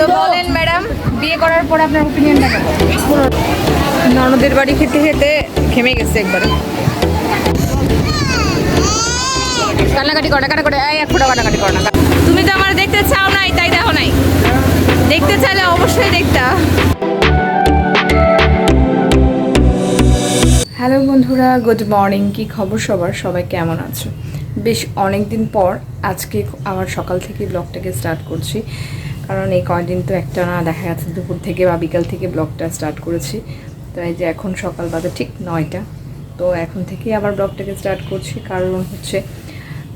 তো বলেন ম্যাডাম বিয়ে করার পর আপনার ওপিনিয়নটা কেমন? ননদের বাড়ি খেতে খেতে ঘেমে গেছে একবারে। কান্নাকাটি করে কাটা করে এক ফোটা কাটাকাটি করে না। তুমি তো আমার দেখতে চাও নাই তাই দেখো নাই। দেখতে চাইলে অবশ্যই দেখতা। হ্যালো বন্ধুরা গুড মর্নিং। কি খবর সবার? সবাই কেমন আছো? বেশ অনেক দিন পর আজকে আবার সকাল থেকে ব্লগটাকে স্টার্ট করছি। কারণ এই কয়দিন তো একটা না, দেখা যাচ্ছে দুপুর থেকে বা বিকাল থেকে ব্লগটা স্টার্ট করেছি। তো এই যে এখন সকাল বাজে ঠিক নয়টা। তো এখন থেকেই আবার ব্লগটাকে স্টার্ট করছি। কারণ হচ্ছে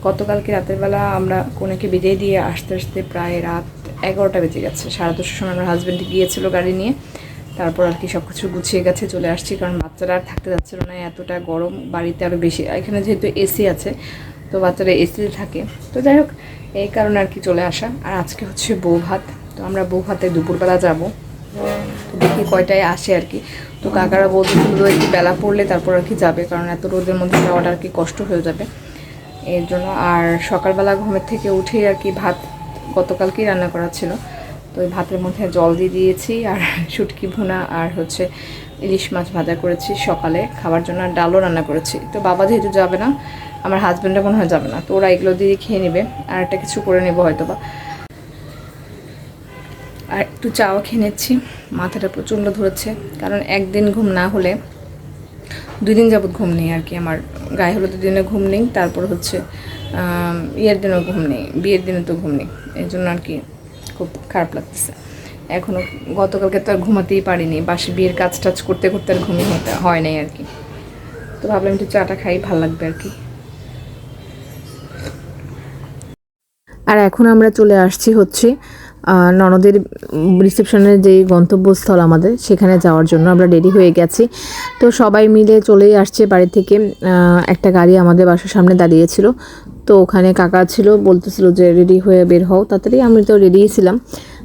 গতকালকে রাতের বেলা আমরা কোনেকে বিদায় দিয়ে আসতে আসতে প্রায় রাত এগারোটা বেজে গেছে। সাড়ে দশটার সময় আমার হাজব্যান্ড গিয়েছিল গাড়ি নিয়ে। তারপর আর কি সব কিছু গুছিয়ে গেছে, চলে আসছি। কারণ বাচ্চারা আর থাকতে যাচ্ছিল না, এতটা গরম, বাড়িতে আরও বেশি। এখানে যেহেতু এসি আছে তো বাচ্চারা এসিতে থাকে। তো যাই হোক, এই কারণে আর কি চলে আসা। আর আজকে হচ্ছে বউ ভাত। তো আমরা বউ ভাতে দুপুরবেলা যাব। তো দেখি কয়টায় আসে আর কি। তো কাকারা বলতেছিল একটু বেলা পড়লে তারপর আর কি যাবে, কারণ এত রোদের মধ্যে যাওয়াটা আর কি কষ্ট হয়ে যাবে। এর জন্য আর সকালবেলা ঘুমের থেকে উঠেই আর কি ভাত গতকালকেই রান্না করা ছিল। তো ওই ভাতের মধ্যে জল দিয়ে দিয়েছি, আর শুটকি ভুনা, আর হচ্ছে ইলিশ মাছ ভাজা করেছি সকালে। খাবার জন্য আর ডালও রান্না করেছি। তো বাবা যেহেতু যাবে না আমার হাজব্যান্ডও মনে হয় যাবে না। তো ওরা এগুলো দিয়ে খেয়ে নেবে। আর একটা কিছু করে নেব হয়তো বা আর একটু চাও খেয়ে নিচ্ছি। মাথাটা প্রচণ্ড ধরেছে। কারণ একদিন ঘুম না হলে দুই দিন যাবৎ ঘুম নেই আর কি। আমার গায়ে হলুদের দিনে ঘুম নেই, তারপর হচ্ছে ইয়ের দিনেও ঘুম নেই, বিয়ের দিনে তো ঘুম নেই। এই জন্য আর কি খুব খারাপ লাগতেছে। এখনও গতকালকে তো আর ঘুমাতেই পারিনি। বাসে বিয়ের কাজ টাজ করতে করতে আর ঘুমিয়ে হয় নাই আর কি। তো ভাবলাম একটু চাটা খাই, ভালো লাগবে আর কি। আর এখন আমরা চলে আসছি হচ্ছে ননদের রিসেপশনের যে গন্তব্যস্থল আমাদের, সেখানে যাওয়ার জন্য আমরা রেডি হয়ে গেছি। তো সবাই মিলে চলেই আসছে বাড়ি থেকে। একটা গাড়ি আমাদের বাসার সামনে দাঁড়িয়েছিল। তো ওখানে কাকা ছিল, বলতেছিল যে রেডি হয়ে বের হও। তাড়াতাড়ি আমি তো রেডিই ছিলাম।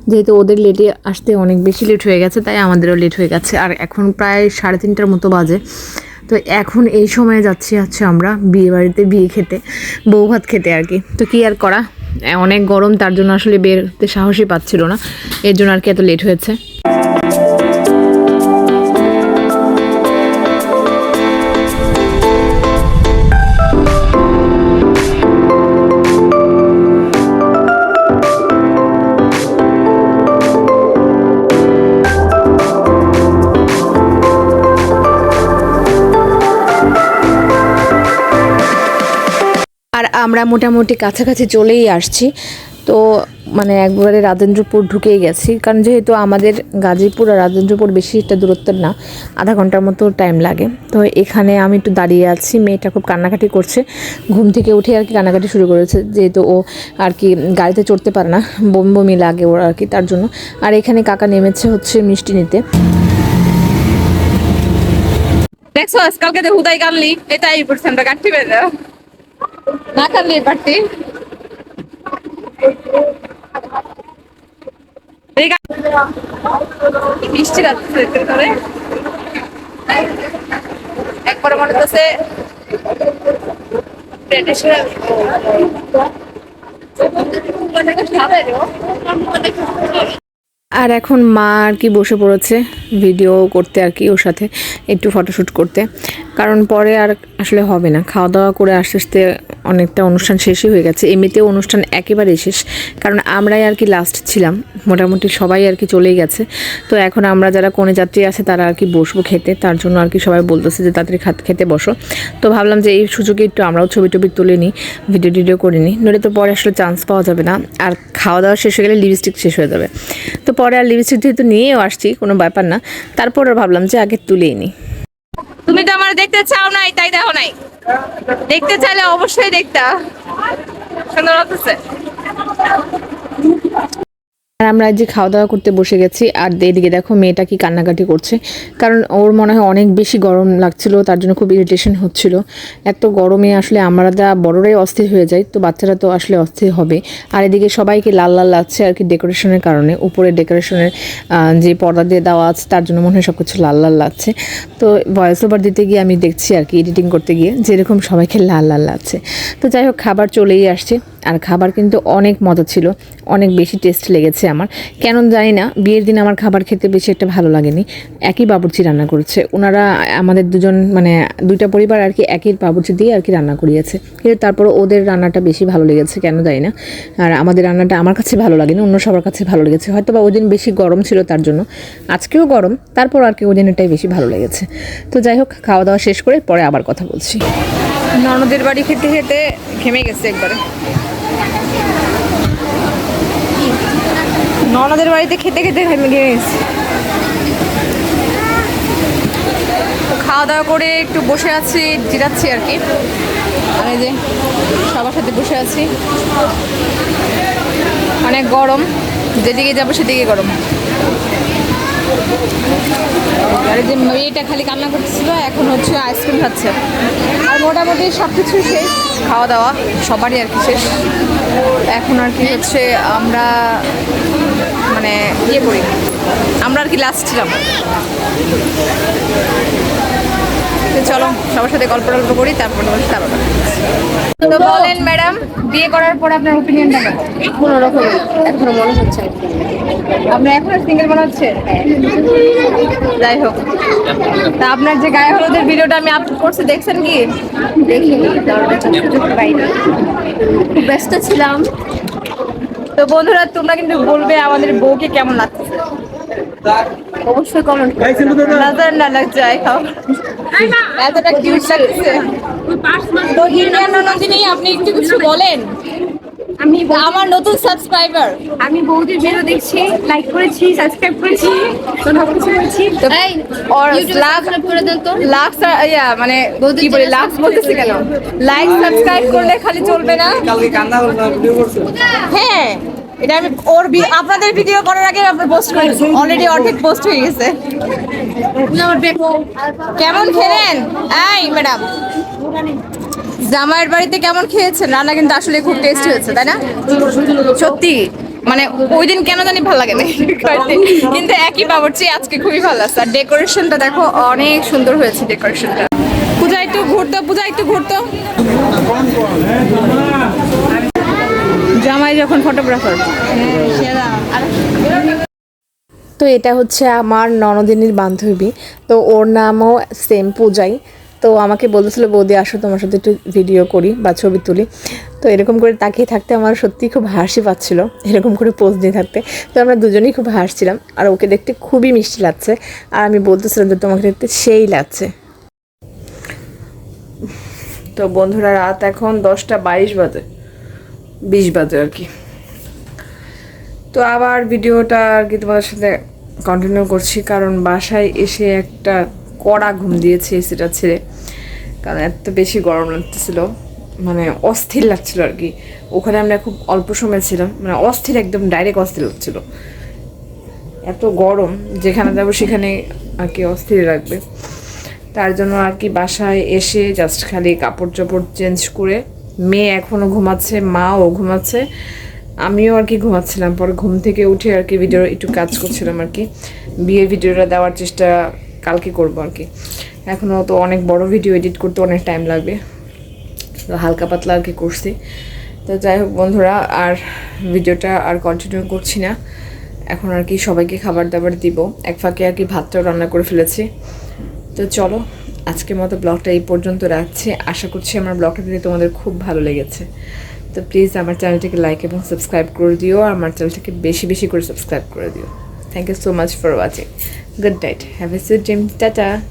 যেহেতু ওদের লেটে আসতে অনেক বেশি লেট হয়ে গেছে, তাই আমাদেরও লেট হয়ে গেছে। আর এখন প্রায় সাড়ে তিনটার মতো বাজে। তো এখন এই সময়ে যাচ্ছি হচ্ছে আমরা বিয়ে বাড়িতে বিয়ে খেতে, বউ ভাত খেতে আর কি। তো কি আর করা? অনেক গরম, তার জন্য আসলে বেরোতে সাহসই পাচ্ছিল না। এর জন্য আর কি এত লেট হয়েছে। আর আমরা মোটামুটি কাছাকাছি চলেই আসছি। তো মানে একবারে রাজেন্দ্রপুর ঢুকেই গেছি। কারণ যেহেতু আমাদের গাজীপুর আর রাজেন্দ্রপুর বেশি একটা দূরত্বের না, আধা ঘণ্টার মতো টাইম লাগে। তো এখানে আমি একটু দাঁড়িয়ে আছি। মেয়েটা খুব কান্নাকাটি করছে। ঘুম থেকে উঠে আর কি কান্নাকাটি শুরু করেছে। যেহেতু ও আর কি গাড়িতে চড়তে পারে না, বমি বমি লাগে ওর আর কি তার জন্য। আর এখানে কাকা নেমেছে হচ্ছে মিষ্টি নিতে। দেখছ, আজকালকে হুদাই কানলি, এটাই পার্সেন্টটা কাটতে পেরে না কানলি পারতি মিষ্টি রাখছে করে একবারে মনে হচ্ছে ট্রেডিশনাল আর এখন মা আর কি বসে পড়েছে ভিডিও করতে আর কি ওর সাথে, একটু ফটোশ্যুট করতে। কারণ পরে আর আসলে হবে না। খাওয়া দাওয়া করে আস্তে আস্তে অনেকটা অনুষ্ঠান শেষই হয়ে গেছে। এমনিতেও অনুষ্ঠান একেবারেই শেষ। কারণ আমরাই আর কি লাস্ট ছিলাম। মোটামুটি সবাই আর কি চলেই গেছে। তো এখন আমরা যারা কোনে যাত্রী আছে, তারা আর কি বসবো খেতে। তার জন্য আর কি সবাই বলতেছে যে, তাড়াতাড়ি খাত, খেতে বসো। তো ভাবলাম যে, এই সুযোগে একটু আমরাও ছবি টবি তুলে নিই ভিডিও টিডিও করে নিই। নইলে তো পরে আসলে চান্স পাওয়া যাবে না। আর খাওয়া দাওয়া শেষ হয়ে গেলে লিপস্টিক শেষ হয়ে যাবে। তো পরে আর লিপস্টিক যেহেতু নিয়েও আসছি, কোনো ব্যাপার না। তারপর ভাবলাম যে আগে তুলেই নিই তুমি তো আমার দেখতে চাও নাই, তাই দেখো নাই। দেখতে চাইলে অবশ্যই দেখতা। সুন্দর লাগতেছে। আর আমরা যে খাওয়া দাওয়া করতে বসে গেছি, আর এদিকে দেখো মেয়েটা কি কান্নাকাটি করছে। কারণ ওর মনে হয় অনেক বেশি গরম লাগছিল, তার জন্য খুব ইরিটেশন হচ্ছিল। এত গরমে আসলে আমরা যা বড়রাই অস্থির হয়ে যায়, তো বাচ্চারা তো আসলে অস্থির হবে। আর এদিকে সবাইকে লাল লাল লাগছে আর কি ডেকোরেশনের কারণে। উপরে ডেকোরেশনের যে পর্দা দিয়ে দেওয়া আছে, তার জন্য মনে হয় সব কিছু লাল লাল লাগছে। তো ভয়েস ওভার দিতে গিয়ে আমি দেখছি আর কি এডিটিং করতে গিয়ে যেরকম সবাইকে লাল লাল লাগছে। তো যাই হোক, খাবার চলেই আসছে। আর খাবার কিন্তু অনেক মজা ছিল, অনেক বেশি টেস্ট লেগেছে আমার। কেন জানি না, বিয়ের দিন আমার খাবার খেতে বেশি একটা ভালো লাগেনি। একই বাবুর্চি রান্না করেছে। ওনারা আমাদের দুজন মানে দুইটা পরিবার আর কি একই বাবুর্চি দিয়ে আর কি রান্না করিয়েছে। কিন্তু তারপর ওদের রান্নাটা বেশি ভালো লেগেছে, কেন জানি না। আর আমাদের রান্নাটা আমার কাছে ভালো লাগেনি, অন্য সবার কাছে ভালো লেগেছে। হয়তো বা ওই দিন বেশি গরম ছিল তার জন্য। আজকেও গরম, তারপর আর কি ওই দিন এটাই বেশি ভালো লেগেছে। তো যাই হোক, খাওয়া দাওয়া শেষ করে পরে আবার কথা বলছি। ননদের বাড়ি খেতে খেতে ঘেমে গেছে একবারে। ননদের বাড়িতে খেতে খেতে ঘেমে গেছে। খাওয়া দাওয়া করে একটু বসে আছি, জিরাচ্ছি আর কি। আর এই যে সবার সাথে বসে আছি। অনেক গরম, যেদিকে যাব সেদিকে গরম। আর যে মেয়েটা খালি কান্না করতেছিল, এখন হচ্ছে আইসক্রিম খাচ্ছে। আর মোটামুটি সব কিছু শেষ, খাওয়া দাওয়া সবারই আর কি শেষ। এখন আর কি হচ্ছে আমরা মানে ইয়ে করি। আমরা আর কি লাস্ট ছিলাম। চলো সবার সাথে গল্প টল্প করি তারপর বলছি। তারপর তো বলেন ম্যাডাম বিয়ে করার পর আপনার ওপিনিয়নটা কোনো রকম এখনও মনে হচ্ছে আর কি। আপনি এখন সিঙ্গেল মনে হচ্ছে যাই হোক। তা আপনার যে গায়ে হলুদের ভিডিওটা আমি আপলোড করছি দেখছেন কি? দেখিনি খুব ব্যস্ত ছিলাম। তো বন্ধুরা তোমরা কিন্তু বলবে আমাদের বউকে কেমন লাগছে। অবশ্যই কমেন্ট নজর না লাগ যায় খাও। এতটা কিউট লাগছে। তো ইন্ডিয়ান নন্দিনী আপনি একটু কিছু বলেন। আমি আমার নতুন সাবস্ক্রাইবার আমি বৌদির ভিডিও দেখছি লাইক করেছি সাবস্ক্রাইব করেছি সব কিছু করেছি এই और লাখ করে দেন তো। লাখ ইয়া মানে কি বলে লাখ বলতেছে কেন? লাইক সাবস্ক্রাইব করলে খালি চলবে না? কালকে কান্না করল ভিডিও করছ হ্যাঁ এটা আমি ওর ভি- আপনাদের ভিডিও করার আগে আপনি পোস্ট করে। অলরেডি অর্ধেক পোস্ট হয়ে গেছে। কেমন খেলেন? এই ম্যাডাম জামাইয়ের বাড়িতে কেমন খেয়েছেন? রান্না কিন্তু আসলে খুব টেস্ট হয়েছে, তাই না? সত্যি মানে ওই দিন কেন জানি ভালো লাগে না কিন্তু একই বাবুর্চি আজকে খুবই ভালো লাগছে। আর ডেকোরেশনটা দেখো, অনেক সুন্দর হয়েছে ডেকোরেশনটা পূজা একটু ঘুরতো, পূজা একটু ঘুরতো। জামাই যখন ফটোগ্রাফার তো এটা হচ্ছে আমার ননদিনীর বান্ধবী। তো ওর নামও সেম পূজাই। তো আমাকে বলতেছিল, বৌদি, আসো, তোমার সাথে একটু ভিডিও করি বা ছবি তুলি। তো এরকম করে তাকিয়ে থাকতে আমার সত্যি খুব হাসি পাচ্ছিল, এরকম করে পোজ দিয়ে থাকতে। তো আমরা দুজনেই খুব হাসছিলাম, আর ওকে দেখতে খুবই মিষ্টি লাগছে। আর আমি বলতেছিলাম যে, তোমাকে দেখতে সেই লাগছে। তো বন্ধুরা, রাত এখন দশটা বাইশ বাজে, বিশ বাজে আর কি। তো আবার ভিডিওটা আর কি তোমাদের সাথে কন্টিনিউ করছি, কারণ বাসায় এসে একটা কড়া ঘুম দিয়েছে এসিটা ছেড়ে। কারণ এত বেশি গরম লাগতেছিল। মানে অস্থির লাগছিল আর কি। ওখানে আমরা খুব অল্প সময় ছিলাম। মানে অস্থির একদম ডাইরেক্ট অস্থির লাগছিল। এত গরম, যেখানে যাব সেখানে আর কি অস্থির লাগবে। তার জন্য আর কি বাসায় এসে জাস্ট খালি কাপড় চোপড় চেঞ্জ করে মেয়ে এখনও ঘুমাচ্ছে, মাও ঘুমাচ্ছে। আমিও আর কি ঘুমাচ্ছিলাম। পরে ঘুম থেকে উঠে আর কি ভিডিও একটু কাজ করছিলাম আর কি। বিয়ের ভিডিওটা দেওয়ার চেষ্টা কালকে করব আর কি। এখনও তো অনেক বড় ভিডিও এডিট করতে অনেক টাইম লাগবে। তো হালকা পাতলা আর কি করছি। তো যাই হোক বন্ধুরা, আর ভিডিওটা আর কন্টিনিউ করছি না। এখন আর কি সবাইকে খাবার দাবার দিব। এক ফাঁকে আর কি ভাতটাও রান্না করে ফেলেছি। তো চলো, আজকের মতো ব্লগটা এই পর্যন্ত রাখছি। আশা করছি আমার ব্লগটা দিতে তোমাদের খুব ভালো লেগেছে। তো প্লিজ আমার চ্যানেলটিকে লাইক এবং সাবস্ক্রাইব করে দিও। আর আমার চ্যানেলটাকে বেশি বেশি করে সাবস্ক্রাইব করে দিও। Thank you so much for watching Good night. Have a sweet dreams. Tata.